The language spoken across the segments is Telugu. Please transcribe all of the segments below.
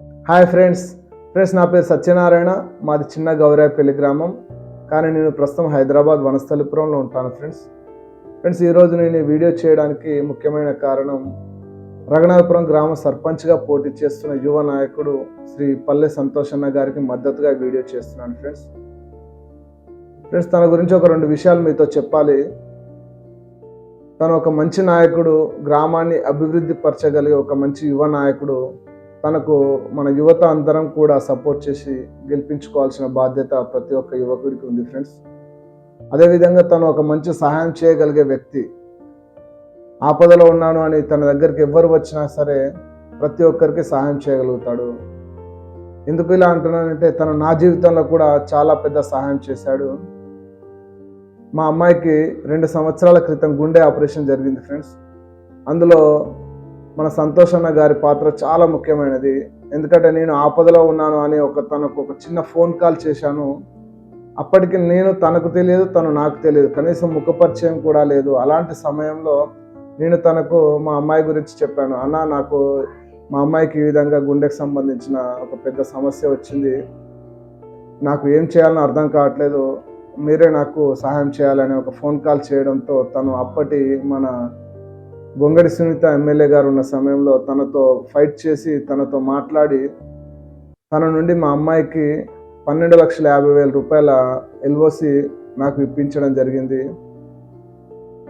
Hi friends. ఫ్రెండ్స్ నా పేరు సత్యనారాయణ. మాది చిన్న గౌరాయపల్లి గ్రామం. కానీ నేను ప్రస్తుతం హైదరాబాద్ వనస్థలిపురంలో ఉంటాను ఫ్రెండ్స్. ఫ్రెండ్స్ ఈరోజు నేను ఈ వీడియో చేయడానికి ముఖ్యమైన కారణం రఘునాథపురం గ్రామ సర్పంచ్గా పోటీ చేస్తున్న యువ నాయకుడు శ్రీ పల్లె సంతోషన్న గారికి మద్దతుగా వీడియో చేస్తున్నాను ఫ్రెండ్స్. ఫ్రెండ్స్ తన గురించి ఒక రెండు విషయాలు మీతో చెప్పాలి. తను ఒక మంచి నాయకుడు గ్రామాన్ని అభివృద్ధి పరచగలిగే ఒక మంచి యువ నాయకుడు తనకు మన యువత అందరం కూడా సపోర్ట్ చేసి గెలిపించుకోవాల్సిన బాధ్యత ప్రతి ఒక్క యువకుడికి ఉంది ఫ్రెండ్స్ అదేవిధంగా తను ఒక మంచి సహాయం చేయగలిగే వ్యక్తి. ఆపదలో ఉన్నాను అని తన దగ్గరికి ఎవ్వరు వచ్చినా సరే ప్రతి ఒక్కరికి సహాయం చేయగలుగుతాడు. ఎందుకు ఇలా అంటున్నానంటే తను నా జీవితంలో కూడా చాలా పెద్ద సహాయం చేశాడు. మా అమ్మాయికి రెండు సంవత్సరాల క్రితం గుండె ఆపరేషన్ జరిగింది ఫ్రెండ్స్ అందులో మన సంతోషన్న గారి పాత్ర చాలా ముఖ్యమైనది. ఎందుకంటే నేను ఆపదలో ఉన్నాను అని ఒక తనకు ఒక చిన్న ఫోన్ కాల్ చేశాను. అప్పటికి నేను తనకు తెలియదు తను నాకు తెలియదు. కనీసం ముఖ పరిచయం కూడా లేదు. అలాంటి సమయంలో నేను తనకు మా అమ్మాయి గురించి చెప్పాను. అన్న నాకు మా అమ్మాయికి ఈ విధంగా గుండెకి సంబంధించిన ఒక పెద్ద సమస్య వచ్చింది. నాకు ఏం చేయాలని అర్థం కావట్లేదు. మీరే నాకు సహాయం చేయాలని ఒక ఫోన్ కాల్ చేయడంతో తను అప్పటి మన గొంగడి సునీత ఎమ్మెల్యే గారు ఉన్న సమయంలో తనతో ఫైట్ చేసి తనతో మాట్లాడి తన నుండి మా అమ్మాయికి పన్నెండు లక్షల యాభై వేల రూపాయల ఎల్ఓసి నాకు ఇప్పించడం జరిగింది.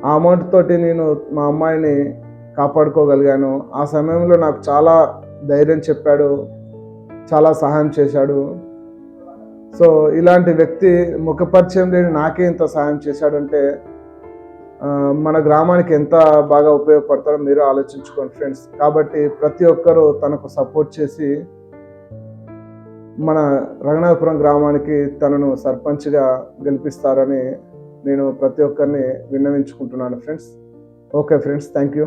ఆ అమౌంట్ తోటి నేను మా అమ్మాయిని కాపాడుకోగలిగాను. ఆ సమయంలో నాకు చాలా ధైర్యం చెప్పాడు చాలా సహాయం చేశాడు. సో ఇలాంటి వ్యక్తి ముఖపరిచయం లేని నాకే ఇంత సహాయం చేశాడంటే మన గ్రామానికి ఎంత బాగా ఉపయోగపడతారో మీరు ఆలోచించుకోండి ఫ్రెండ్స్. కాబట్టి ప్రతి ఒక్కరూ తనకు సపోర్ట్ చేసి మన రంగనాథపురం గ్రామానికి తనను సర్పంచ్గా గెలిపిస్తారని నేను ప్రతి ఒక్కరిని విన్నవించుకుంటున్నాను friends. Okay friends thank you.